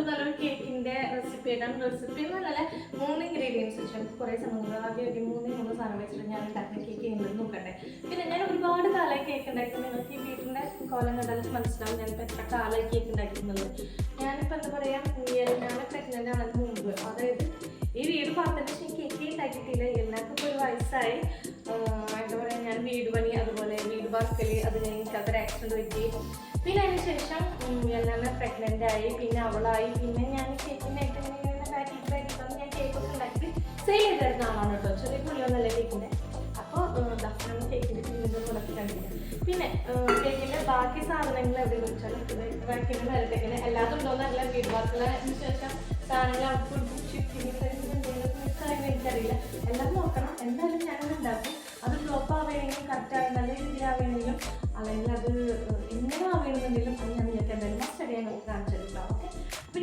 പറഞ്ഞ നല്ലൊരു കേക്കിന്റെ റെസിപ്പി ആയിട്ടാണ് റെസിപ്പി എന്നല്ല മൂന്ന് ഇൻഗ്രീഡിയൻസ് വെച്ച് നമുക്ക് കുറേ ആദ്യം ഒരു മൂന്ന് മൂന്ന് സാധനം വെച്ചിട്ട് ഞാൻ ഉണ്ടാക്കുന്ന കേക്ക് ചെയ്യുന്നത് നോക്കട്ടെ പിന്നെ ഞാൻ ഒരുപാട് കാലമായി കേക്ക് ഉണ്ടാക്കി നിങ്ങൾക്ക് ഈ വീട്ടിന്റെ കോലം കണ്ടാലും മനസ്സിലാവും ഞാനിപ്പോൾ എത്ര കാലമായി കേക്ക് ഉണ്ടാക്കുന്നത് ഞാനിപ്പോൾ എന്താ പറയുക ഞാൻ പ്രഗ്നന്റ് ആണെന്ന് മുമ്പ്. അതായത് ഈ വീട് പാർത്തിട്ട് പക്ഷേ കേക്ക് ഉണ്ടാക്കിയിട്ടില്ല. എല്ലാവർക്കും ഒരു വയസ്സായി. എന്താ പറയുക ഞാൻ വീട് പണി അതുപോലെ വീട് വാർക്കൽ അത് കഴിഞ്ഞിട്ട് അതൊരു ആക്സിഡന്റ് പറ്റി. പിന്നെ അതിന് ശേഷം എല്ലാം പ്രഗ്നന്റ് ആയി പിന്നെ അവളായി പിന്നെ ഞാൻ കേക്കിനായിട്ട് ഞാൻ കേക്കൊക്കെ സെയിൽ ചെയ്തായിരുന്ന ആളാണ് കേട്ടോ. ചെറിയ പുള്ളിയൊന്നല്ല കേക്കിന്റെ അപ്പോൾ ഭക്ഷണം കേക്കിന്റെ പിന്നിന്റെ കൂടെ കണ്ടില്ല. പിന്നെ കേക്കിന്റെ ബാക്കി സാധനങ്ങൾ എവിടെ വെച്ചാൽ ബാക്കിന്റെ മേലത്തേക്കിന് എല്ലാതും ഉണ്ടോന്നല്ല വീട് വാർക്കലിന് ശേഷം സാധനങ്ങൾ ഫുഡ് ഷിഫ്റ്റിംഗ് എനിക്കറിയില്ല. എല്ലാം നോക്കണം. എന്തായാലും ഞാനത് ഉണ്ടാക്കും. അത് ഫ്ലോപ്പ് ആവുകയാണെങ്കിലും കറക്റ്റ് ആയി രീതിയിൽ അല്ലെങ്കിൽ അത്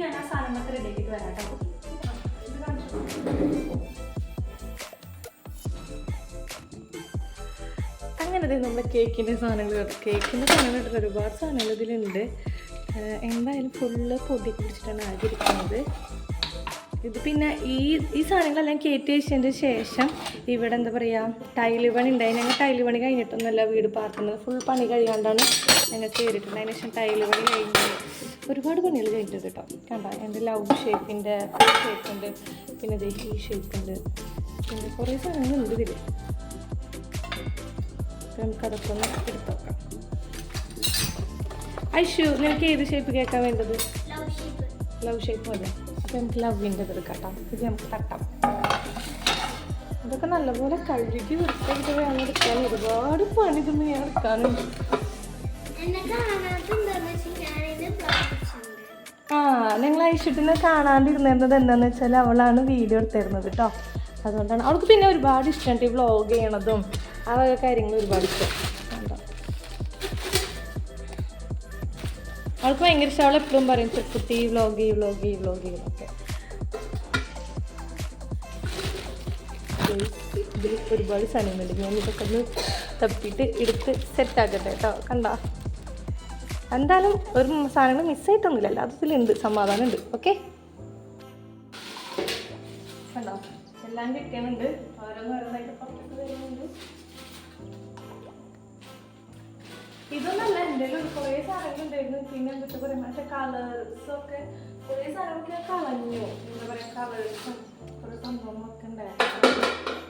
ഞാൻ ആ സാധനങ്ങളൊക്കെ റെഡി വരാം കേട്ടോ. അങ്ങനെ ദേ നമ്മുടെ കേക്കിന്റെ സാധനങ്ങൾ കേക്കിന്റെ സാധനങ്ങൾ ഇട്ടിട്ട് ഒരുപാട് സാധനങ്ങൾ ഇതിലുണ്ട്. എന്തായാലും ഫുള്ള് പൊടി പിടിച്ചിട്ടാണ് ആഗ്രഹിക്കുന്നത് ഇത് പിന്നെ ഈ ഈ സാധനങ്ങളെല്ലാം കയറ്റി വെച്ചതിന് ശേഷം ഇവിടെ എന്താ പറയുക ടൈൽ പണി ഉണ്ടായി. ഞങ്ങൾ ടൈൽ പണി കഴിഞ്ഞിട്ടൊന്നുമല്ല വീട് പാർക്കുന്നത്. ഫുൾ പണി കഴിയാണ്ടാണ് ഞങ്ങൾ കയറിയിട്ടുണ്ട് അതിന് ശേഷം ടൈൽ പണി കഴിഞ്ഞ് ഒരുപാട് പണികൾ കഴിഞ്ഞിട്ടുണ്ട് കേട്ടോ. കണ്ട? എന്റെ ലവ് ഷേപ്പിന്റെ ഷേപ്പ് ഉണ്ട്. പിന്നെ ദേ ഈ ഷേപ്പ് ഉണ്ട്. പിന്നെ കുറേ സാധനങ്ങളുണ്ട് ഇതിൽ അപ്പോൾ നമുക്കതൊക്കെ ഒന്ന് എടുത്തു നോക്കാം ഐഷു നിനക്ക് ഏത് ഷേപ്പ് കേൾക്കാൻ വേണ്ടത്? ലവ് ഷേപ്പ് അല്ലേ അപ്പോൾ നമുക്ക് ലവിന്റെ ഇത് എടുക്കാം ഇത് നമുക്ക് തട്ടാം. ഇതൊക്കെ നല്ലപോലെ കഴുകി വൃത്തിയായിട്ട് വേണം എടുക്കാൻ. ഒരുപാട് പണി ഇതൊന്നും ഞാൻ എടുക്കാനുണ്ട് ആ ഞങ്ങൾ ഐശ്വട്ടിനെ കാണാണ്ടിരുന്നത് എന്താണെന്ന് വെച്ചാൽ അവളാണ് വീഡിയോ എടുത്തിരുന്നത് കേട്ടോ അതുകൊണ്ടാണ്. അവൾക്ക് പിന്നെ ഒരുപാട് ഇഷ്ടമുണ്ട് ഈ വ്ളോഗ് ചെയ്യണതും ആ വക കാര്യങ്ങൾ ഒരുപാട് ഇഷ്ടം? അവൾക്ക് ഭയങ്കര ഇഷ്ടം. അവൾ എപ്പോഴും പറയും ചെറുപ്പത്തി വ്ളോഗ് ചെയ്യും വ്ളോഗ് ചെയ്യും വ്ളോഗ് ചെയ്യുന്നൊക്കെ ഇതിൽ ഒരുപാട് സാധനങ്ങളുണ്ട് ഞാൻ ഇതൊക്കെ ഒന്ന് തപ്പിയിട്ട് എടുത്ത് സെറ്റാക്കട്ടെ കേട്ടോ കണ്ടോ? എന്തായാലും ഒരു സാധനങ്ങൾ മിസ്സായിട്ടൊന്നുമില്ല അത് ഇതിലുണ്ട് സമാധാനം ഉണ്ട് ഓക്കെ ഇതൊന്നല്ല എന്റെ കുറേ സാധനങ്ങളുണ്ടായിരുന്നു പിന്നെ എന്തൊക്കെ പറയാം മറ്റേ കളേഴ്സൊക്കെ കുറേ സാധനങ്ങളൊക്കെ കളഞ്ഞു. എന്താ പറയുക കളേഴ്സും കുറേ സംഭവങ്ങളൊക്കെ ഉണ്ടായിരുന്നു.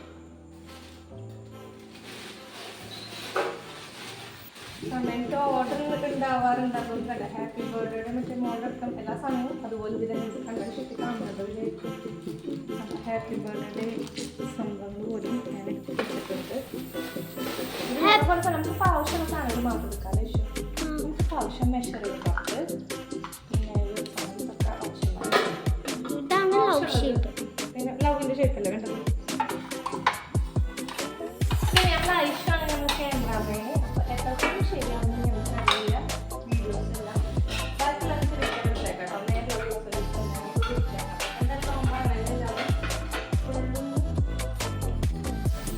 സമയത്ത് ഓർഡർ ഉണ്ടാവാറുണ്ട്. അതുകൊണ്ടല്ല ഹാപ്പി ബർത്ത്ഡേയുടെ മറ്റേ മോഡലൊക്കെ എല്ലാ സമയവും അതുപോലെ ഇതിനെ ചുറ്റി കാണുന്നത് ഹാപ്പി ബർത്ത്ഡേ സംഭവം പോലും ഞാൻ എടുത്തിട്ടുണ്ട്. അതുപോലെ നമുക്ക് ആവശ്യമുള്ള സാധനങ്ങൾ മാത്രം എടുക്കാതെ നമുക്ക് ആവശ്യം മെഷർ ചെയ്തിട്ട് പിന്നെ ലവിന്റെ ഷേപ്പല്ലേ വേണ്ടത്?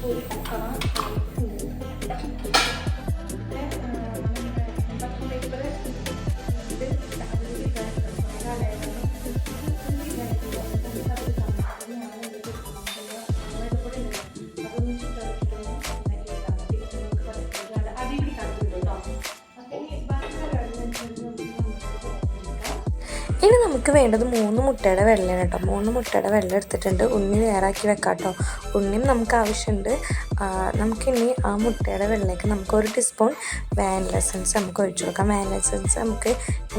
ഒരു ഇനി നമുക്ക് വേണ്ടത് മൂന്ന് മുട്ടയുടെ വെള്ളയാണ് കേട്ടോ. മൂന്ന് മുട്ടയുടെ വെള്ളം എടുത്തിട്ടുണ്ട്. ഉണ്ണി വേറാക്കി വെക്കാം കേട്ടോ. ഉണ്ണിയും നമുക്ക് ആവശ്യമുണ്ട്. നമുക്കിനി ആ മുട്ടയുടെ വെള്ളയ്ക്ക് നമുക്ക് ഒരു ടീസ്പൂൺ വാനില എസൻസ് നമുക്ക് ഒഴിച്ചു കൊടുക്കാം. വാനില എസൻസ് നമുക്ക്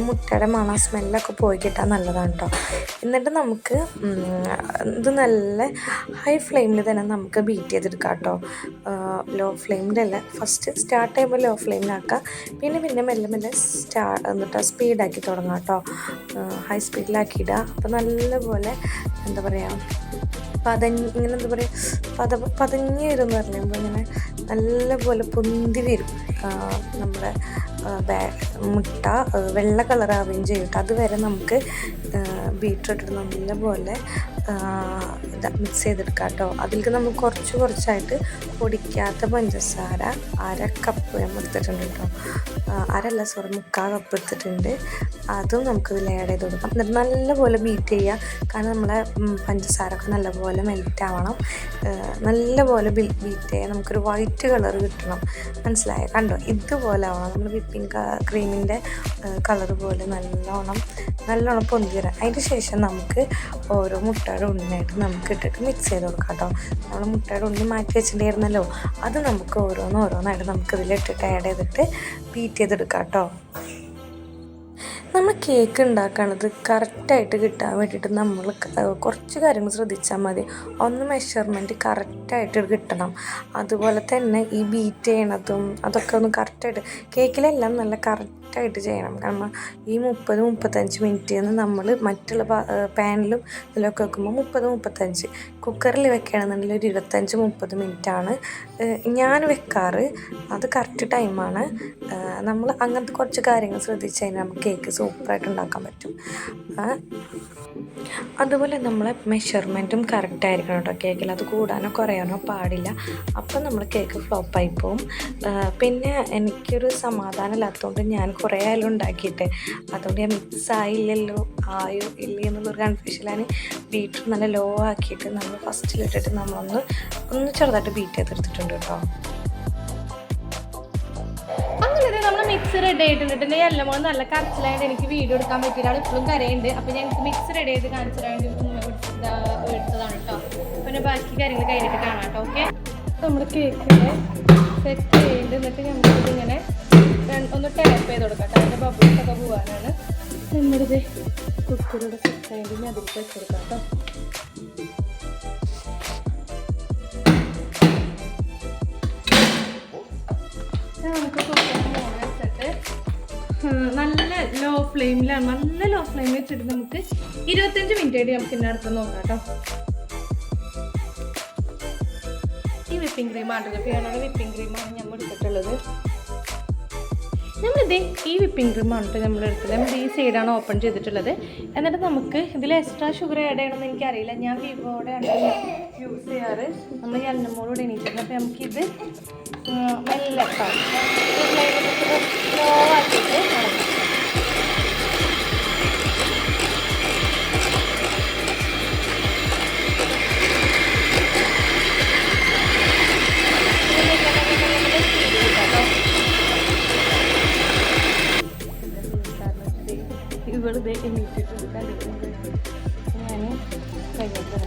മുട്ടയുടെ മണ സ്മെല്ലൊക്കെ പോയി കിട്ടാൻ നല്ലതാണ് കേട്ടോ. എന്നിട്ട് നമുക്ക് ഇത് നല്ല ഹൈ ഫ്ലെയിമിൽ തന്നെ നമുക്ക് ബീറ്റ് ചെയ്തെടുക്കാം കേട്ടോ. ലോ ഫ്ലെയിമിലല്ല ഫസ്റ്റ് സ്റ്റാർട്ട് ചെയ്യുമ്പോൾ ലോ ഫ്ലെയിമിലാക്കാം പിന്നെ പിന്നെ മെല്ലെ മെല്ലെ സ്റ്റാ എന്നിട്ട് സ്പീഡാക്കി തുടങ്ങാം കേട്ടോ. ഹൈ സ്പീഡിലാക്കിയിടുക അപ്പോൾ നല്ലപോലെ എന്താ പറയുക പതഞ്ഞ് ഇങ്ങനെ എന്താ പറയുക പത പതഞ്ഞ് വരും എന്ന് പറയുമ്പോൾ ഇങ്ങനെ നല്ലപോലെ പൊന്തി വരും. നമ്മുടെ മുട്ട വെള്ള കളറാവുകയും ചെയ്യും അതുവരെ നമുക്ക് ബീട്രൂട്ട് നല്ല നല്ലപോലെ മിക്സ് ചെയ്തെടുക്കാം കേട്ടോ. അതിലേക്ക് നമുക്ക് കുറച്ച് കുറച്ചായിട്ട് പൊടിക്കാത്ത പഞ്ചസാര അര കപ്പ് ഞാൻ എടുത്തിട്ടുണ്ട് കേട്ടോ. അരല്ല സോറി മുക്കാൽ കപ്പ് എടുത്തിട്ടുണ്ട്. അതും നമുക്ക് ഇതിൽ ആഡ് ചെയ്ത് കൊടുക്കാം. എന്നിട്ട് നല്ലപോലെ ബീറ്റ് ചെയ്യുക. കാരണം നമ്മളെ പഞ്ചസാര ഒക്കെ നല്ലപോലെ മെൽറ്റ് ആവണം. നല്ലപോലെ നല്ലപോലെ ബീറ്റ് ചെയ്യുക നമുക്കൊരു വൈറ്റ് കളർ കിട്ടണം. മനസ്സിലായോ? കണ്ടോ? ഇതുപോലെ ആവണം. നമ്മൾ വിപ്പിംഗ് ക്രീമിന്റെ കളർ പോലെ നല്ലോണം നല്ലോണം പൊന്തി വരാം അതിന് ശേഷം നമുക്ക് ഓരോ മുട്ടയുടെ ഉണ്ണിയായിട്ട് നമുക്ക് ഇട്ടിട്ട് മിക്സ് ചെയ്ത് കൊടുക്കാം കേട്ടോ നമ്മൾ മുട്ടയുടെ ഉണ്ണി മാറ്റി വെച്ചിട്ടുണ്ടായിരുന്നല്ലോ അത് നമുക്ക് ഓരോന്ന് ഓരോന്നായിട്ട് നമുക്ക് ഇതിലിട്ടിട്ട് ആഡ് ചെയ്തിട്ട് ബീറ്റ് ചെയ്തെടുക്കാം കേട്ടോ നമ്മൾ കേക്ക് ഉണ്ടാക്കണത് കറക്റ്റായിട്ട് കിട്ടാൻ വേണ്ടിയിട്ട് നമ്മൾ കുറച്ച് കാര്യങ്ങൾ ശ്രദ്ധിച്ചാൽ മതി. ഒന്ന് മെഷർമെന്റ് കറക്റ്റായിട്ട് കിട്ടണം. അതുപോലെ തന്നെ ഈ ബീറ്റ് ചെയ്യണതും അതൊക്കെ ഒന്ന് കറക്റ്റായിട്ട് കേക്കിലെല്ലാം നല്ല കറക്റ്റായിട്ട് ചെയ്യണം. കാരണം ഈ മുപ്പത് മുപ്പത്തഞ്ച് മിനിറ്റ് എന്ന് നമ്മൾ മറ്റുള്ള പാനിലും ഇതിലൊക്കെ വെക്കുമ്പോൾ മുപ്പത് മുപ്പത്തഞ്ച്. കുക്കറിൽ വെക്കുകയാണെന്നുണ്ടെങ്കിൽ ഒരു ഇരുപത്തഞ്ച് മുപ്പത് മിനിറ്റാണ്. ഞാൻ വെക്കാറ്. അത് കറക്റ്റ് ടൈമാണ്. നമ്മൾ അങ്ങനത്തെ കുറച്ച് കാര്യങ്ങൾ ശ്രദ്ധിച്ച് കഴിഞ്ഞാൽ നമുക്ക് കേക്ക് സൂപ്പറായിട്ട് ഉണ്ടാക്കാൻ പറ്റും. അതുപോലെ നമ്മളെ മെഷർമെന്റും കറക്റ്റ് ആയിരിക്കണം കേട്ടോ കേക്കിൽ. അത് കൂടാനോ കുറയാനോ പാടില്ല. അപ്പം നമ്മൾ കേക്ക് ഫ്ലോപ്പായി പോവും. പിന്നെ എനിക്കൊരു സമാധാനം ഇല്ലാത്തതുകൊണ്ട് ഞാൻ കുറേ ആയാലും ഉണ്ടാക്കിയിട്ട്. അതുകൊണ്ട് ഞാൻ മിക്സ് ആയില്ലല്ലോ ആയോ ഇല്ലേ എന്നുള്ളൊരു കൺഫ്യൂഷനിലാണ് ബീറ്റർ നല്ല ലോ ആക്കിയിട്ട് നമ്മൾ ഫസ്റ്റിലിട്ടിട്ട് നമ്മളൊന്ന് ഒന്ന് ചെറുതായിട്ട് ബീറ്റ് ചെയ്തെടുത്തിട്ടുണ്ട് കേട്ടോ. നമ്മൾ മിക്സ് റെഡി ആയിട്ടുണ്ട്. എന്റെ എല്ലാം നല്ല കറച്ചിലായിട്ട് എനിക്ക് വീഡിയോ എടുക്കാൻ പറ്റിയിട്ടാണ് ഇപ്പോഴും കരയുണ്ട്. അപ്പോൾ ഞാൻ മിക്സ് റെഡി ചെയ്ത് കാണിച്ചു വേണ്ടി എടുത്തതാണ് കേട്ടോ. പിന്നെ ബാക്കി കാര്യങ്ങൾ കഴിഞ്ഞിട്ട് കാണാം കേട്ടോ. ഓക്കെ നമ്മൾ കേക്കിനെ സെറ്റ് ചെയ്ത് എന്നിട്ട് ഇങ്ങനെ ഒന്ന് ടാപ്പ് ചെയ്ത് കൊടുക്കാം അതിന്റെ ബബിൾസ് ഒക്കെ പോകാനാണ് നമ്മളിത് കുക്കറോടെ സെറ്റ് ആയിട്ട് ഇനി അതിൽ വെച്ചെടുക്കാം കേട്ടോ. ഇത് നമുക്ക് കുക്കറിന് മോൾ വെച്ചിട്ട് നല്ല ലോ ഫ്ലെയിമിലാണ് നല്ല ലോ ഫ്ലെയിമിൽ വെച്ചിട്ട് നമുക്ക് ഇരുപത്തഞ്ച് മിനിറ്റ് ആയിട്ട് നമുക്ക് ഇന്ന അടുത്ത് നോക്കാം കേട്ടോ. ഈ വിപ്പിംഗ് ആണ് വിപ്പിംഗ് ക്രീമാണ് ഞാൻ എടുത്തിട്ടുള്ളത്. നമ്മളിത് ഈ വിപ്പിംഗ് ക്രീമാണ് കേട്ടോ നമ്മളെടുത്തത് നമ്മൾ ഈ സൈഡാണ് ഓപ്പൺ ചെയ്തിട്ടുള്ളത്. എന്നിട്ട് നമുക്ക് ഇതിൽ എക്സ്ട്രാ ഷുഗർ ആഡ് ചെയ്യണമെന്ന് എനിക്കറിയില്ല. ഞാൻ വിവോടെയാണ് യൂസ് ചെയ്യാറ്. നമ്മൾ ഈ അന്നമോളോട് എണീറ്റിട്ടുണ്ട് അപ്പോൾ നമുക്കിത് മെല്ലെ സ്ലോ ആക്കിയിട്ട് ഇവിടുത്തെ എണീറ്റിട്ടുണ്ട് കണ്ടിട്ടുണ്ട് ഞാൻ കഴിഞ്ഞിട്ട്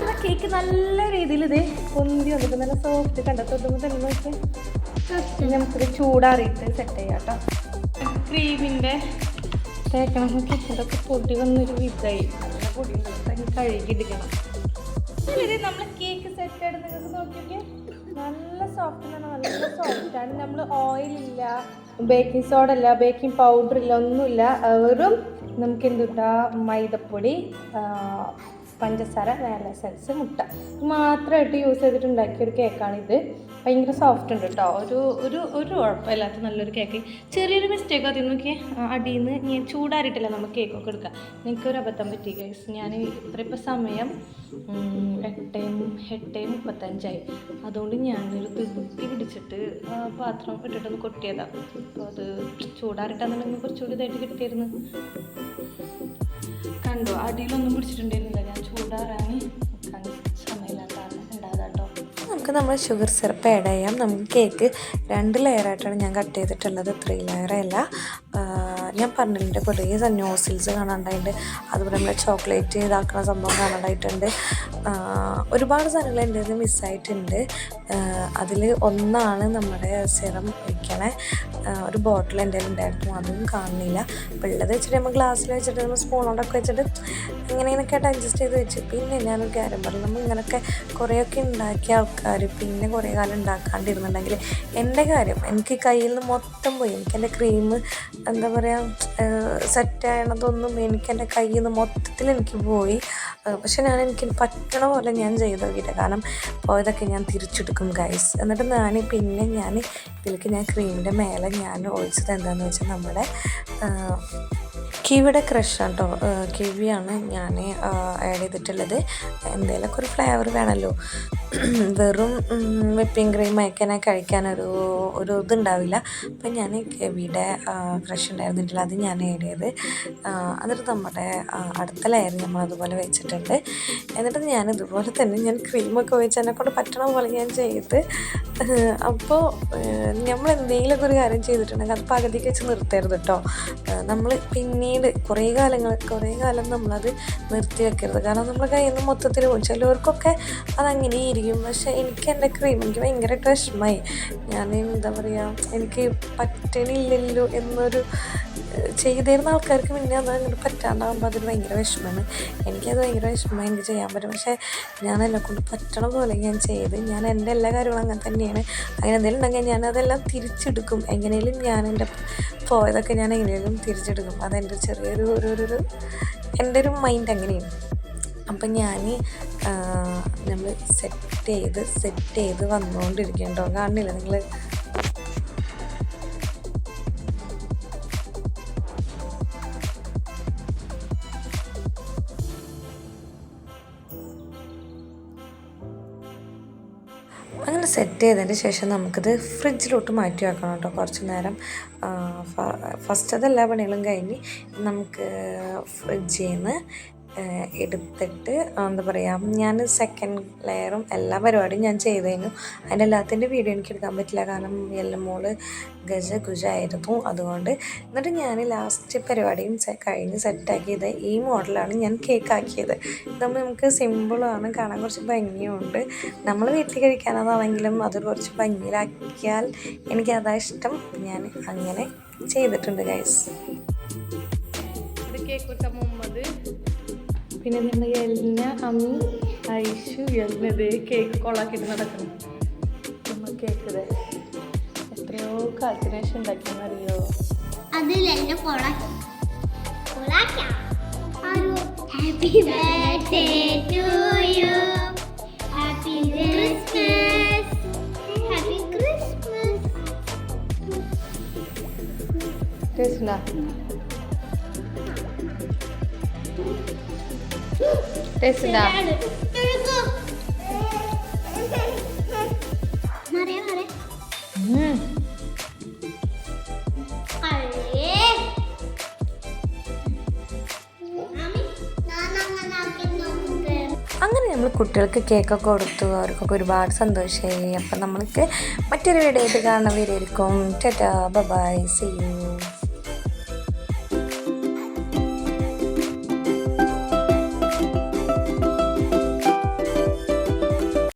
ഞാൻ കേക്ക് നല്ല രീതിയിൽ ഇത് പൊന്തി വന്നിട്ട് നല്ല സോഫ്റ്റ് കണ്ട? തൊട്ടുമ്പോൾ തന്നെ നോക്കിയാൽ ഇനി നമുക്കിത് ചൂടാറിയിട്ട് സെറ്റ് ചെയ്യാം കേട്ടോ. ക്രീമിന്റെ തേക്കണം ഇതൊക്കെ പൊടി വന്നൊരു വിധായി നല്ല പൊടി കഴുകിയെടുക്കണം ഇത് നമ്മൾ കേക്ക് സെറ്റ് നിങ്ങൾക്ക് നോക്കിയൊക്കെ നല്ല സോഫ്റ്റ് ആണ് നല്ല സോഫ്റ്റ് ആണ്. നമ്മൾ ഓയിൽ ഇല്ല ബേക്കിംഗ് സോഡ അല്ല ബേക്കിംഗ് പൗഡർ ഇല്ല ഒന്നുമില്ല. വെറും നമുക്ക് എന്തുട്ടാ? മൈദപ്പൊടി പഞ്ചസാര വാനില എസൻസ് മുട്ട. മാത്രമായിട്ട് യൂസ് ചെയ്തിട്ട് ഉണ്ടാക്കിയ ഒരു കേക്കാണ് ഇത്. ഭയങ്കര സോഫ്റ്റ് ഉണ്ട് കേട്ടോ ഒരു ഒരു ഒരു കുഴപ്പമില്ലാത്ത നല്ലൊരു കേക്ക് ചെറിയൊരു മിസ്റ്റേക്ക് അതിൽ നോക്കി അടിയിൽ നിന്ന് ഞാൻ ചൂടാറിയിട്ടില്ല നമുക്ക് കേക്കൊക്കെ എടുക്കുക ഒരു അബദ്ധം പറ്റി ഗൈസ് ഞാൻ ഇത്ര സമയം എട്ടേം എട്ടേ മുപ്പത്തഞ്ചായി. അതുകൊണ്ട് ഞാനൊരു തിരുത്തി പിടിച്ചിട്ട് പാത്രം ഇട്ടിട്ടൊന്ന് കൊട്ടിയതാണ് അപ്പോൾ അത് ചൂടാറിട്ടാന്നുണ്ടെങ്കിൽ കുറച്ചുകൂടി ഇതായിട്ട് കിട്ടിയിരുന്നു കണ്ടോ? അടിയിലൊന്നും പിടിച്ചിട്ടുണ്ടായിരുന്നില്ല. ഞാൻ ചൂടാറാണ് നമുക്ക് നമ്മൾ ഷുഗർ സിറപ്പ് ആഡ് ചെയ്യാം. നമുക്ക് കേക്ക് രണ്ട് ലെയറായിട്ടാണ് ഞാൻ കട്ട് ചെയ്തിട്ടുള്ളത്. ത്രീ ലെയറല്ല ഞാൻ പറഞ്ഞിട്ടുണ്ട് കുറേ നോസിൽസ് കാണാണ്ടായിട്ടുണ്ട് അതുപോലെ നമ്മൾ ചോക്ലേറ്റ് ഇതാക്കുന്ന സംഭവം കാണാണ്ടായിട്ടുണ്ട്. ഒരുപാട് സാധനങ്ങൾ എന്റെ നിന്ന് മിസ്സായിട്ടുണ്ട് അതിൽ ഒന്നാണ് നമ്മുടെ സിറം ഒഴിക്കണേ ഒരു ബോട്ടിൽ എന്റെ ഉണ്ടായിരുന്നു അതും കാണുന്നില്ല. അപ്പോൾ വെച്ചിട്ട് നമ്മൾ ഗ്ലാസ്സിൽ വെച്ചിട്ട് നമ്മൾ സ്പൂണോടൊക്കെ വെച്ചിട്ട് ഇങ്ങനെ ഇങ്ങനെയൊക്കെ അഡ്ജസ്റ്റ് ചെയ്ത് വെച്ച്. പിന്നെ ഞാനൊരു കാര്യം പറഞ്ഞു. നമ്മൾ ഇങ്ങനെയൊക്കെ കുറേയൊക്കെ ഉണ്ടാക്കിയ ആൾക്കാർ പിന്നെ കുറേ കാലം ഉണ്ടാക്കാണ്ടിരുന്നുണ്ടെങ്കിൽ എന്റെ കാര്യം എനിക്ക് കയ്യിൽ നിന്ന് മൊത്തം പോയി. എനിക്ക് എന്റെ ക്രീം എന്താ പറയുക സെറ്റ് എനിക്ക് എന്റെ കയ്യിൽ നിന്ന് മൊത്തത്തിൽ എനിക്ക് പോയി പക്ഷെ ഞാൻ എനിക്ക് പറ്റണ പോലെ ഞാൻ ചെയ്ത് നോക്കിയിട്ട് കാരണം പോയതൊക്കെ ഞാൻ തിരിച്ചെടുക്കും ഗൈസ് എന്നിട്ട് ഞാൻ പിന്നെ ഞാൻ ഇതിലേക്ക് ഞാൻ ക്രീമിന്റെ മേലെ ഞാൻ ഒഴിച്ചത് എന്താണെന്ന് വെച്ചാൽ നമ്മുടെ കിവിയുടെ ക്രഷ് കേട്ടോ കിവിയാണ് ഞാൻ ആഡ് ചെയ്തിട്ടുള്ളത്. എന്തെങ്കിലുമൊക്കെ ഒരു ഫ്ലേവർ വേണമല്ലോ വെറും വിപ്പിംഗ് ക്രീം അയക്കാനെ കഴിക്കാനൊരു ഒരു ഇതുണ്ടാവില്ല. അപ്പം ഞാൻ കെവിയുടെ ക്രഷ് ഉണ്ടായിരുന്നിട്ടില്ല. അത് ഞാൻ ആഡ് എന്നിട്ട് നമ്മുടെ അടുത്ത ലെയർ നമ്മൾ അതുപോലെ വെച്ചിട്ടുണ്ട്. എന്നിട്ട് ഞാൻ ഇതുപോലെ തന്നെ ഞാൻ ക്രീമൊക്കെ വെച്ച് എന്നെ കൊണ്ട് പറ്റണ പോലെ ഞാൻ ചെയ്ത് അപ്പോൾ നമ്മൾ എന്തെങ്കിലുമൊക്കെ ഒരു കാര്യം ചെയ്തിട്ടുണ്ടെങ്കിൽ അത് പകുതിക്ക് വെച്ച് നിർത്തരുത് കേട്ടോ നമ്മൾ പിന്നീട് കുറേ കാലങ്ങൾ കുറേ കാലം നമ്മളത് നിർത്തി വെക്കരുത്. കാരണം നമ്മുടെ കയ്യിൽ നിന്ന് മൊത്തത്തിൽ പോകും ചിലവർക്കൊക്കെ അതങ്ങനെ ഇരിക്കും. പക്ഷേ എനിക്ക് എന്റെ ക്രീം എനിക്ക് ഭയങ്കരമായിട്ട് വിഷമമായി. ഞാൻ എന്താ പറയുക എനിക്ക് പറ്റണില്ലല്ലോ എന്നൊരു ചെയ്തിരുന്ന ആൾക്കാർക്ക് പിന്നെ അത് അങ്ങോട്ട് പറ്റാണ്ടാകുമ്പോൾ അതൊരു ഭയങ്കര വിഷമമാണ്. എനിക്കത് ഭയങ്കര വിഷമമായി എനിക്ക് ചെയ്യാൻ പറ്റും. പക്ഷേ ഞാൻ എന്നെ കൊണ്ട് പറ്റണ പോലെ ഞാൻ ചെയ്ത് ഞാൻ എന്റെ എല്ലാ കാര്യങ്ങളും അങ്ങനെ തന്നെയാണ്. അങ്ങനെ എന്തെങ്കിലും ഉണ്ടെങ്കിൽ ഞാൻ അതെല്ലാം തിരിച്ചെടുക്കും. എങ്ങനെയും ഞാൻ എന്റെ പോയതൊക്കെ ഞാൻ എങ്ങനെയും തിരിച്ചെടുക്കും. അതെന്റെ ചെറിയൊരു ഒരു ഒരു എന്റെ ഒരു മൈൻഡ് അങ്ങനെയാണ്. അപ്പം ഞാൻ നമ്മൾ സെറ്റ് ചെയ്ത് സെറ്റ് ചെയ്ത് വന്നുകൊണ്ടിരിക്കണ്ടോ കാണില്ല നിങ്ങൾ അങ്ങനെ സെറ്റ് ചെയ്തതിന് ശേഷം നമുക്കിത് ഫ്രിഡ്ജിലോട്ട് മാറ്റി വെക്കണം കേട്ടോ കുറച്ച് നേരം. ഫസ്റ്റ് അതെല്ലാ പണികളും കഴിഞ്ഞ് നമുക്ക് ഫ്രിഡ്ജിൽ നിന്ന് എടുത്തിട്ട് എന്താ പറയുക ഞാൻ സെക്കൻഡ് ലെയറും എല്ലാ പരിപാടിയും ഞാൻ ചെയ്ത് കഴിഞ്ഞു അതിന്റെ എല്ലാത്തിന്റെ വീഡിയോ എനിക്ക് എടുക്കാൻ പറ്റില്ല. കാരണം എല്ലാം മോൾ ഗജ ഗുജായിരുന്നു അതുകൊണ്ട് എന്നിട്ട് ഞാൻ ലാസ്റ്റ് പരിപാടിയും കഴിഞ്ഞ് സെറ്റാക്കിയത് ഈ മോഡലാണ് ഞാൻ കേക്ക് ആക്കിയത്. ഇതാകുമ്പോൾ നമുക്ക് സിമ്പിളാണ് കാണാൻ കുറച്ച് ഭംഗിയുണ്ട്. നമ്മൾ വീട്ടിൽ കഴിക്കാനതാണെങ്കിലും അത് കുറച്ച് ഭംഗിയിലാക്കിയാൽ എനിക്കതാ ഇഷ്ടം. ഞാൻ അങ്ങനെ ചെയ്തിട്ടുണ്ട് ഗൈസ് കേക്ക് പിന്നെ എന്താ എലിന അമ്മി ഐഷു എന്നത് കേക്ക് കൊള്ളാക്കിയിട്ട് നടക്കണം നമ്മൾ കേക്ക് എത്രയോ കാൽക്കുലേഷൻ ഉണ്ടാക്കിയെന്നറിയോ? അതിലെല്ലാം കൊളാക്കി കൊളാക്കാം happy birthday to you happy Christmas happy Christmas taste ഉണ്ടാ അങ്ങനെ നമ്മൾ കുട്ടികൾക്ക് കേക്കൊക്കെ കൊടുത്തു. അവർക്കൊക്കെ ഒരുപാട് സന്തോഷമായി അപ്പം നമ്മൾക്ക് മറ്റൊരു വീഡിയോ ആയിട്ട് കാണുന്നവരായിരിക്കും ടാറ്റാ ബൈ സി യു.